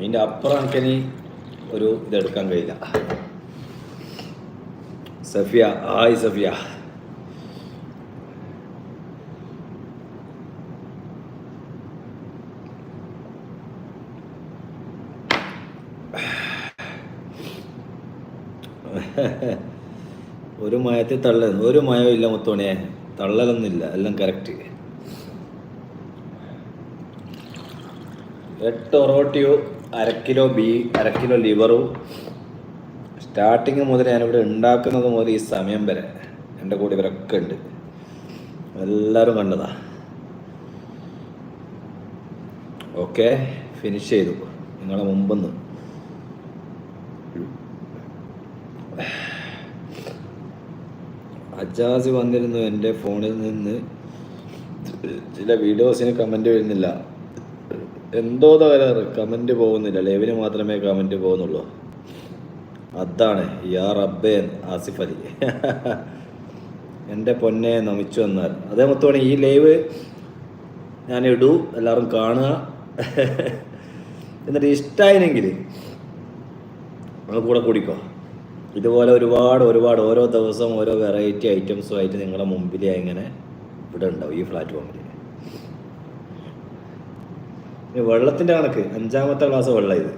അതിന്റെ അപ്പുറം എനിക്കിനി ഒരു ഇതെടുക്കാൻ കഴിയില്ല. സഫിയ ഹായ് സഫിയ. ഒരു മയത്തിൽ തള്ളൽ ഒരു മയവും ഇല്ല മുത്തോണിയെ. തള്ളലൊന്നുമില്ല എല്ലാം കറക്റ്റ് എട്ട് ഒറോട്ടിയോ അര കിലോ ബീ അര കിലോ ലിവറും. സ്റ്റാർട്ടിങ് മുതൽ ഞാനിവിടെ ഉണ്ടാക്കുന്നത് മുതൽ ഈ സമയം വരെ എന്റെ കൂടെ ഇവരൊക്കെ ഉണ്ട്. എല്ലാവരും കണ്ടതാ. ഓക്കെ ഫിനിഷ് ചെയ്തു. നിങ്ങളെ മുമ്പെന്ന്. അജാസ് വന്നിരുന്നു എന്റെ ഫോണിൽ നിന്ന്. ചില വീഡിയോസിന് കമന്റ് വരുന്നില്ല. എന്തോ തകരാറ് കമന്റ് പോകുന്നില്ല. ലൈവിന് മാത്രമേ കമന്റ് പോകുന്നുള്ളൂ. അതാണ് യാ അബ്ബേൻ ആസിഫ് അലി. എന്റെ പൊന്നെ നമിച്ചു വന്നാൽ. അതേ മൊത്തമാണ് ഈ ലൈവ് ഞാൻ ഇടൂ എല്ലാവരും കാണുക. എന്നിട്ട് ഇഷ്ടമായില്ലെങ്കിൽ നമ്മൾ കൂടെ കൂടിക്കോ. ഇതുപോലെ ഒരുപാട് ഒരുപാട് ഓരോ ദിവസം ഓരോ വെറൈറ്റി ഐറ്റംസും ആയിട്ട് നിങ്ങളുടെ മുമ്പിൽ ഇങ്ങനെ ഇവിടെ ഉണ്ടാവും ഈ പ്ലാറ്റ്ഫോമിൽ ഇനി വെള്ളത്തിന്റെ കണക്ക്. അഞ്ചാമത്തെ ഗ്ലാസ് വെള്ളം ഇത്.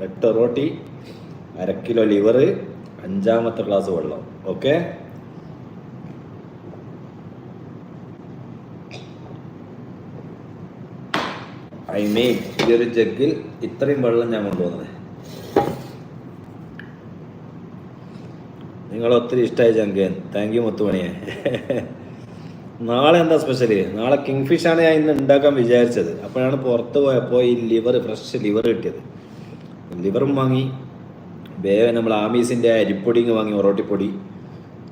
എട്ട് റോട്ടി അര കിലോ ലിവർ അഞ്ചാമത്തെ ഗ്ലാസ് വെള്ളം. ഓക്കെ ഐ മീൻ ഈ ഒരു ജഗ്ഗിൽ ഇത്രയും വെള്ളം ഞാൻ കൊണ്ടുവന്നത്. നിങ്ങൾ ഒത്തിരി ഇഷ്ടമായി ചങ്കേൻ. Thank you മുത്തുമണിയെ. നാളെ എന്താ സ്പെഷ്യൽ നാളെ കിങ് ഫിഷ് ആണ് ഞാൻ ഇന്ന് ഉണ്ടാക്കാൻ വിചാരിച്ചത്. അപ്പോഴാണ് പുറത്ത് പോയപ്പോൾ ഈ ലിവർ ഫ്രഷ് ലിവർ കിട്ടിയത്. ലിവറും വാങ്ങി. വേഗം നമ്മൾ ആമീസിന്റെ അരിപ്പൊടിയും വാങ്ങി ഒറോട്ടിപ്പൊടി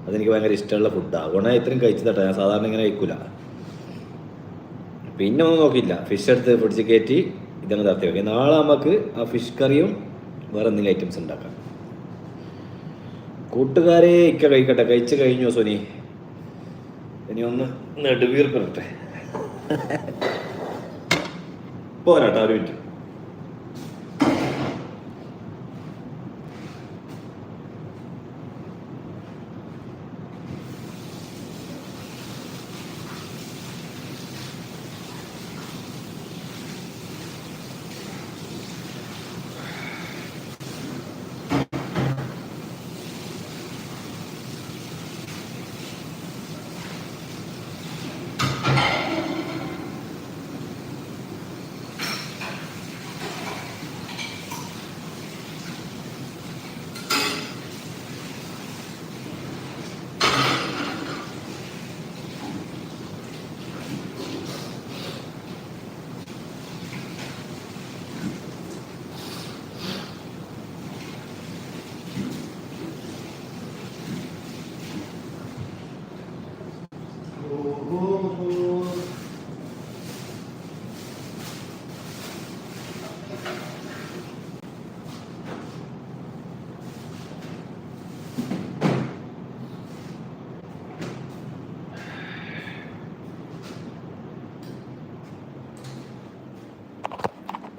അതെനിക്ക് ഭയങ്കര ഇഷ്ടമുള്ള ഫുഡാണ് അതുകൊണ്ടാണ് ഇത്രയും കഴിച്ചതട്ടോ. ഞാൻ സാധാരണ ഇങ്ങനെ കഴിക്കില്ല പിന്നെ ഒന്നും നോക്കിയില്ല ഫിഷ് എടുത്ത് പിടിച്ച് കയറ്റി ഇതങ്ങ് തത്തി നോക്കി നാളെ നമുക്ക് ആ ഫിഷ് കറിയും വേറെ എന്തെങ്കിലും ഐറ്റംസ് ഉണ്ടാക്കാം. കൂട്ടുകാരെ ഇക്ക കഴിക്കട്ടെ. കഴിച്ച് കഴിഞ്ഞോ സോനി? ഇനി ഒന്ന് നെടുവീർപ്പിടട്ടെ പോരാട്ടോ ഒരു മിനിറ്റ്.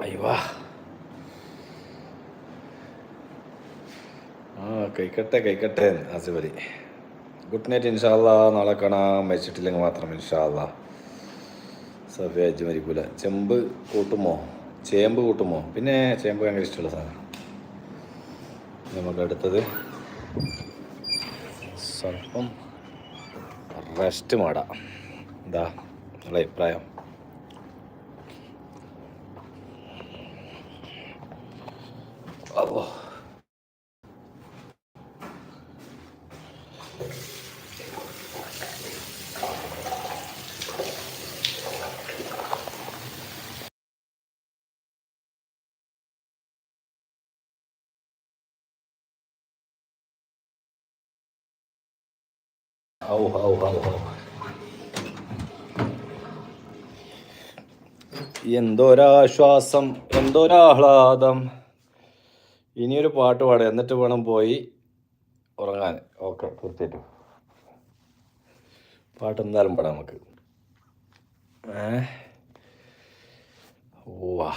അയ്യോ ആ കഴിക്കട്ടെ കഴിക്കട്ടെ ഗുഡ് നൈറ്റ് ഇൻഷാല്ല നാളെ കാണാം. വെച്ചിട്ടില്ലെങ്കിൽ മാത്രം ഇൻഷാല്ല സഫിയ അജ്ജ് മരിക്കൂല. ചെമ്പ് കൂട്ടുമോ? ചേമ്പ് കൂട്ടുമോ? പിന്നെ ചേമ്പ് ഭയങ്കര ഇഷ്ടമുള്ള സാധനം. നമുക്ക് അടുത്തത് സ്വല്പം റെസ്റ്റ് മാടാം. എന്താ നിങ്ങളുടെ അഭിപ്രായം. അല്ലോ ഔ ഔ ഔ ഔ എന്തോരാശ്വാസം എന്തോരാഹ്ലാദം ഇനിയൊരു പാട്ട് പാടുക എന്നിട്ട് വേണം പോയി ഉറങ്ങാൻ. ഓക്കെ തീർച്ചയായിട്ടും. പാട്ട് എന്തായാലും പാടാം നമുക്ക്. ഏ? വാ